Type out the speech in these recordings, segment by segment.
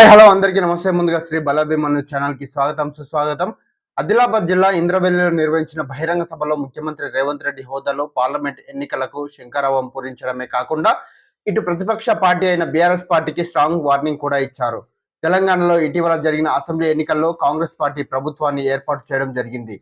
Hi hello అందరికీ నమస్తే. ముందుగా శ్రీ బలభీమను ఛానల్కి స్వాగతం సుస్వాగతం. ఆదిలాబాద్ జిల్లా ఇంద్రవెల్లిలో నిర్వహించిన బహిరంగ సభలో ముఖ్యమంత్రి రేవంత్ రెడ్డి హోదాలో పార్లమెంట్ ఎన్నికలకు శంకరావం పూరించడమే కాకుండా ఇటు ప్రతిపక్ష పార్టీ అయిన బీఆర్ఎస్ పార్టీకి స్ట్రాంగ్ వార్నింగ్ కూడా ఇచ్చారు. తెలంగాణలో ఇటీవల జరిగిన అసెంబ్లీ ఎన్నికల్లో కాంగ్రెస్ పార్టీ ప్రభుత్వాన్ని ఏర్పాటు చేయడం జరిగింది.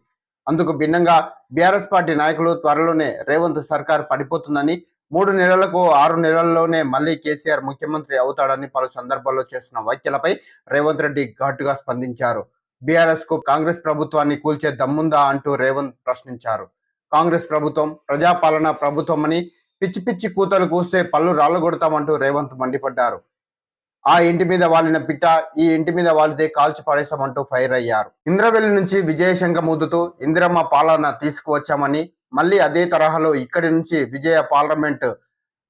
అందుకు భిన్నంగా బీఆర్ఎస్ పార్టీ నాయకులు త్వరలోనే రేవంత్ సర్కార్ పడిపోతుందని మూడు నెలలకు ఆరు నెలల్లోనే మళ్ళీ కేసీఆర్ ముఖ్యమంత్రి అవుతాడని పలు సందర్భాల్లో చేస్తున్న వ్యాఖ్యలపై రేవంత్ రెడ్డి ఘాటుగా స్పందించారు. బీఆర్ఎస్కు కాంగ్రెస్ ప్రభుత్వాన్ని కూల్చే దమ్ముందా అంటూ రేవంత్ ప్రశ్నించారు. కాంగ్రెస్ ప్రభుత్వం ప్రజాపాలన ప్రభుత్వం అని పిచ్చి పిచ్చి కూతలు కూస్తే పళ్ళు రాళ్ళగొడతామంటూ రేవంత్ మండిపడ్డారు. ఆ ఇంటి మీద వాలిన పిట్ట ఈ ఇంటి మీద వాలితే కాల్చి పడేశామంటూ ఫైర్ అయ్యారు. ఇంద్రవెల్లి నుంచి విజయశంఖ ముద్దుతూ ఇందిరమ్మ పాలన తీసుకువచ్చామని మళ్ళీ అదే తరహాలో ఇక్కడి నుంచి విజయ పార్లమెంట్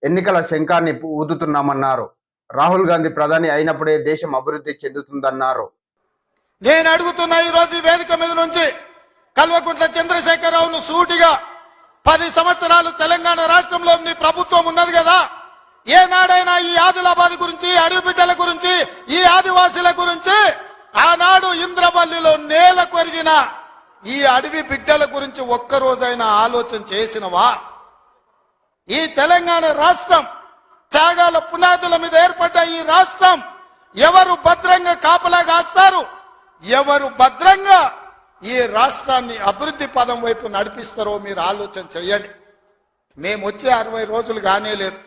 ఎన్నికల శంఖాన్ని ఊదుతున్నామన్నారు. రాహుల్ గాంధీ ప్రధాని అయినప్పుడే దేశం అభివృద్ధి చెందుతుందన్నారు. నేను అడుగుతున్న ఈ రోజు ఈ వేదిక మీద నుంచి కల్వకుంట్ల చంద్రశేఖరరావును సూటిగా పది సంవత్సరాలు తెలంగాణ రాష్ట్రంలో నీ ప్రభుత్వం ఉన్నది కదా. ఏనాడైనా ఈ ఆదిలాబాద్ గురించి అడవి బిడ్డల గురించి ఈ ఆదివాసీల గురించి ఆనాడు ఇంద్రవల్లిలో నేల కొరిగిన ఈ అడవి బిడ్డల గురించి ఒక్కరోజైనా ఆలోచన చేసినవా? ఈ తెలంగాణ రాష్ట్రం త్యాగాల పునాదుల మీద ఏర్పడ్డ ఈ రాష్ట్రం ఎవరు భద్రంగా కాపలా కాస్తారు? ఎవరు భద్రంగా ఈ రాష్ట్రాన్ని అభివృద్ధి పదం వైపు నడిపిస్తారో మీరు ఆలోచన చేయండి. మేము వచ్చే అరవై రోజులు కానే లేదు.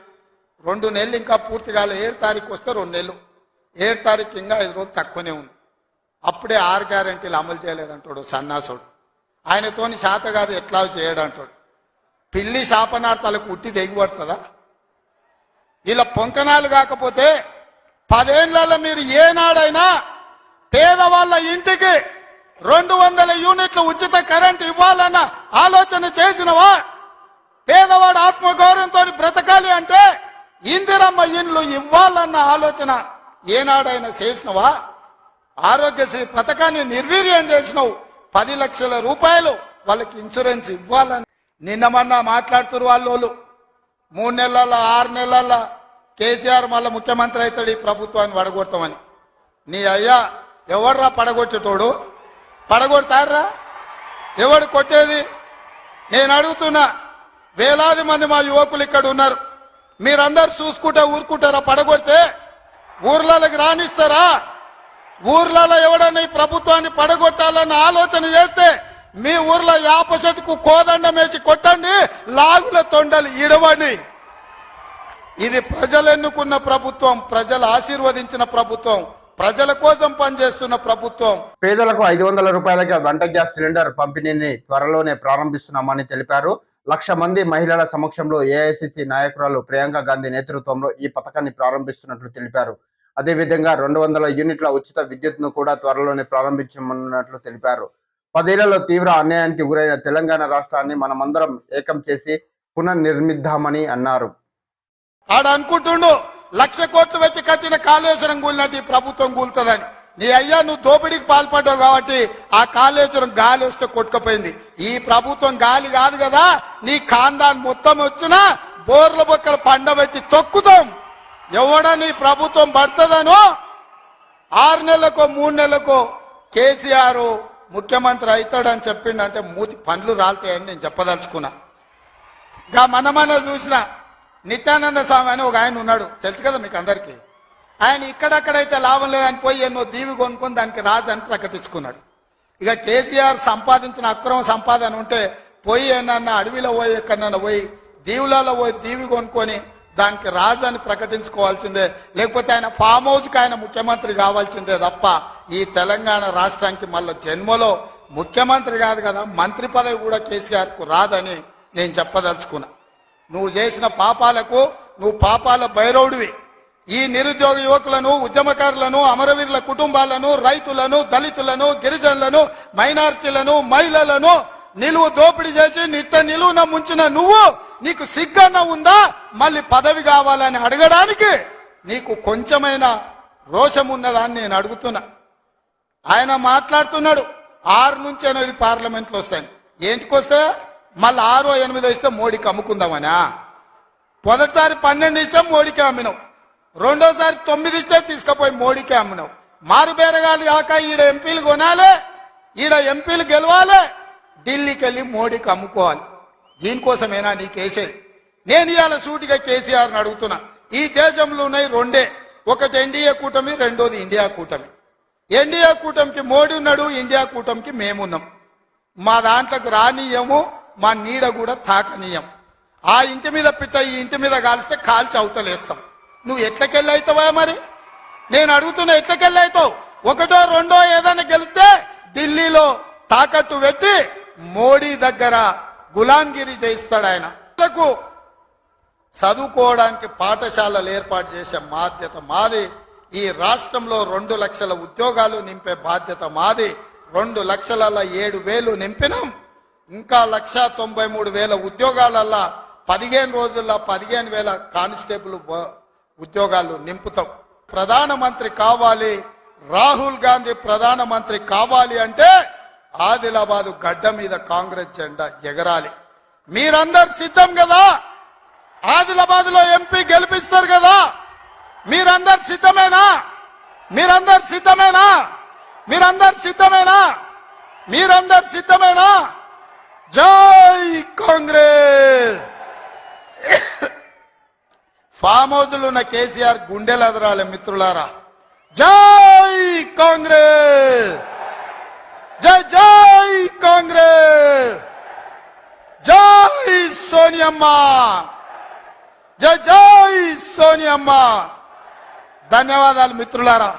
రెండు నెలలు ఇంకా పూర్తి కాలే ఏడు తారీఖు వస్తే రెండు నెలలు. ఏడు తారీఖు ఇంకా ఐదు రోజులు తక్కువనే ఉంది. అప్పుడే ఆరు గ్యారంటీలు అమలు చేయలేదంటాడు సన్నాసుడు. ఆయనతోని శాత కాదు ఎట్లా చేయడంటాడు. పిల్లి శాపనార్థాలకు ఉట్టి దిగిపడుతుందా ఇలా పొంకనాలు కాకపోతే పదేళ్ళలో మీరు ఏనాడైనా పేదవాళ్ళ ఇంటికి రెండు వందల యూనిట్లు ఉచిత కరెంట్ ఇవ్వాలన్న ఆలోచన చేసినవా? పేదవాడు ఆత్మగౌరవంతో బ్రతకాలి అంటే ఇందిరమ్మ ఇండ్లు ఇవ్వాలన్న ఆలోచన ఏనాడైనా చేసినవా? ఆరోగ్యశ్రీ పథకాన్ని నిర్వీర్యం చేసినావు. పది లక్షల రూపాయలు వాళ్ళకి ఇన్సూరెన్స్ ఇవ్వాలని. నిన్న మొన్న మాట్లాడుతున్నారు వాళ్ళు మూడు నెలల ఆరు నెలల కేసీఆర్ మళ్ళీ ముఖ్యమంత్రి అవుతాడు ఈ ప్రభుత్వాన్ని పడగొడతామని నీ అయ్యా ఎవడ్రా పడగొట్టేటోడు? పడగొడతారా ఎవడు కొట్టేది? నేను అడుగుతున్నా వేలాది మంది మా యువకులు ఇక్కడ ఉన్నారు. మీరందరు చూసుకుంటే ఊరుకుంటారా? పడగొడితే ఊర్లలోకి రానిస్తారా? ఊర్లలో ఎవడన్నా ఈ ప్రభుత్వాన్ని పడగొట్టాలన్న ఆలోచన చేస్తే మీ ఊర్లో యాప చెట్టుకు కోదండం వేసి కొట్టండి లాగుల తొండలు ఇడవని. ఇది ప్రజలు ఎన్నుకున్న ప్రభుత్వం ప్రజలు ఆశీర్వదించిన ప్రభుత్వం ప్రజల కోసం పనిచేస్తున్న ప్రభుత్వం. పేదలకు ఐదు వందల రూపాయలకి వంట గ్యాస్ సిలిండర్ పంపిణీని త్వరలోనే ప్రారంభిస్తున్నామని తెలిపారు. లక్ష మంది మహిళల సమక్షంలో ఏఐసిసి నాయకురాలు ప్రియాంక గాంధీ నేతృత్వంలో ఈ పథకాన్ని ప్రారంభిస్తున్నట్లు తెలిపారు. అదేవిధంగా రెండు వందల యూనిట్ల ఉచిత విద్యుత్ను కూడా త్వరలోనే ప్రారంభించనున్నట్లు తెలిపారు. పదేళ్ళలో తీవ్ర అన్యాయానికి గురైన తెలంగాణ రాష్ట్రాన్ని మనమందరం ఏకం చేసి పునర్నిర్మిద్దామని అన్నారు. ఆడ అనుకుంటుండు లక్ష కోట్లు పెట్టి కట్టిన కాళేశ్వరం కూలినట్టు ఈ ప్రభుత్వం కూలుతుందని. నీ అయ్యా నువ్వు దోపిడీకి పాల్పడ్డావు కాబట్టి ఆ కాళేశ్వరం గాలి వస్తే కొట్టుకుపోయింది. ఈ ప్రభుత్వం గాలి కాదు కదా నీ కాందాన్ మొత్తం వచ్చినా బోర్ల బొక్కలు పండబెట్టి తొక్కుతాం. ఎవడ నీ ప్రభుత్వం పడుతుందనో ఆరు నెలలకో మూడు నెలలకో కేసీఆర్ ముఖ్యమంత్రి అవుతాడని చెప్పిండంటే మూతి పండ్లు రాలుతాయని నేను చెప్పదలుచుకున్నా. గా మనమన్న చూసిన నిత్యానంద స్వామి అని ఒక ఆయన ఉన్నాడు. తెలుసు కదా మీకు అందరికీ? ఆయన ఇక్కడక్కడైతే లాభం లేదని పోయి ఎన్నో దీవి కొనుక్కొని దానికి రాజు అని ప్రకటించుకున్నాడు. ఇక కేసీఆర్ సంపాదించిన అక్రమ సంపాదన ఉంటే పోయి ఏనన్నా అడవిలో పోయి ఎక్కడన్నా పోయి దీవులలో పోయి దీవి కొనుక్కొని దానికి రాజు అని ప్రకటించుకోవాల్సిందే. లేకపోతే ఆయన ఫామ్ హౌస్కి ఆయన ముఖ్యమంత్రి కావాల్సిందే తప్ప ఈ తెలంగాణ రాష్ట్రానికి మళ్ళీ జన్మలో ముఖ్యమంత్రి కాదు కదా మంత్రి పదవి కూడా కేసీఆర్కు రాదని నేను చెప్పదలుచుకున్నా. నువ్వు చేసిన పాపాలకు నువ్వు పాపాల బైరవుడివి ఈ నిరుద్యోగ యువకులను ఉద్యమకారులను అమరవీరుల కుటుంబాలను రైతులను దళితులను గిరిజనులను మైనార్టీలను మహిళలను నిలువు దోపిడీ చేసి నిట్ట నిలువున ముంచిన నువ్వు నీకు సిగ్గన్న ఉందా? మళ్ళీ పదవి కావాలని అడగడానికి నీకు కొంచెమైన రోషం ఉన్నదా అని నేను అడుగుతున్నా. ఆయన మాట్లాడుతున్నాడు ఆరు నుంచి ఎనిమిది పార్లమెంట్లు వస్తాయి. ఏంటికి వస్తే మళ్ళీ ఆరో ఎనిమిదో ఇస్తే మోడీకి అమ్ముకుందామనా? మొదటిసారి పన్నెండు ఇస్తే మోడీకి అమ్మినావు. రెండోసారి తొమ్మిది ఇస్తే తీసుకుపోయి మోడీకి అమ్మినావు. మారు కాక ఈడ ఎంపీలు కొనాలి ఈడ ఎంపీలు గెలవాలి ఢిల్లీకి వెళ్ళి మోడీకి అమ్ముకోవాలి. దీనికోసమేనా నీ కేసేది నేను ఇవాళ సూటిగా కేసీఆర్ని అడుగుతున్నా. ఈ దేశంలో ఉన్నాయి రెండే. ఒకటి ఎన్డీఏ కూటమి రెండోది ఇండియా కూటమి. ఎన్డీఏ కూటమికి మోడీ ఉన్నాడు ఇండియా కూటమికి మేమున్నాం. మా దాంట్లోకి రానీయము మా నీడ కూడా తాకనీయం. ఆ ఇంటి మీద పిట్ట ఈ ఇంటి మీద కాలిస్తే కాల్చి అవతలేస్తాం. నువ్వు ఎట్లకెళ్ళి అవుతావా మరి? నేను అడుగుతున్నా ఎట్లకెళ్ళి అవుతావు? ఒకటో రెండో ఏదైనా గెలిస్తే ఢిల్లీలో తాకట్టు పెట్టి మోడీ దగ్గర గులాంగిరి చేయిస్తాడు ఆయన. పిల్లలకు చదువుకోవడానికి పాఠశాలలు ఏర్పాటు చేసే బాధ్యత మాది. ఈ రాష్ట్రంలో రెండు లక్షల ఉద్యోగాలు నింపే బాధ్యత మాది. రెండు లక్షల ఏడు వేలు నింపినాం. ఇంకా లక్ష తొంభై మూడు వేల ఉద్యోగాలల్లా పదిహేను రోజుల్లో పదిహేను వేల కానిస్టేబుల్ ఉద్యోగాలు నింపుతాం. ప్రధానమంత్రి కావాలి రాహుల్ గాంధీ ప్రధానమంత్రి కావాలి అంటే ఆదిలాబాద్ గడ్డ మీద కాంగ్రెస్ జెండా ఎగరాలి. మీరందరు సిద్ధం కదా? ఆదిలాబాద్లో ఎంపీ గెలిపిస్తారు కదా? మీరందరు సిద్ధమేనా? మీరందరు సిద్ధమేనా? మీరందరు సిద్ధమేనా? మీరందరు సిద్ధమేనా? జై కాంగ్రెస్! ఫామ్ హౌస్లు ఉన్న కేసీఆర్ గుండెలు అదరాలి మిత్రులారా. జై కాంగ్రెస్! జై జై కాంగ్రెస్! జై సోనియమ్మ! జై జై సోనియమ్మ! ధన్యవాదాలు మిత్రులారా.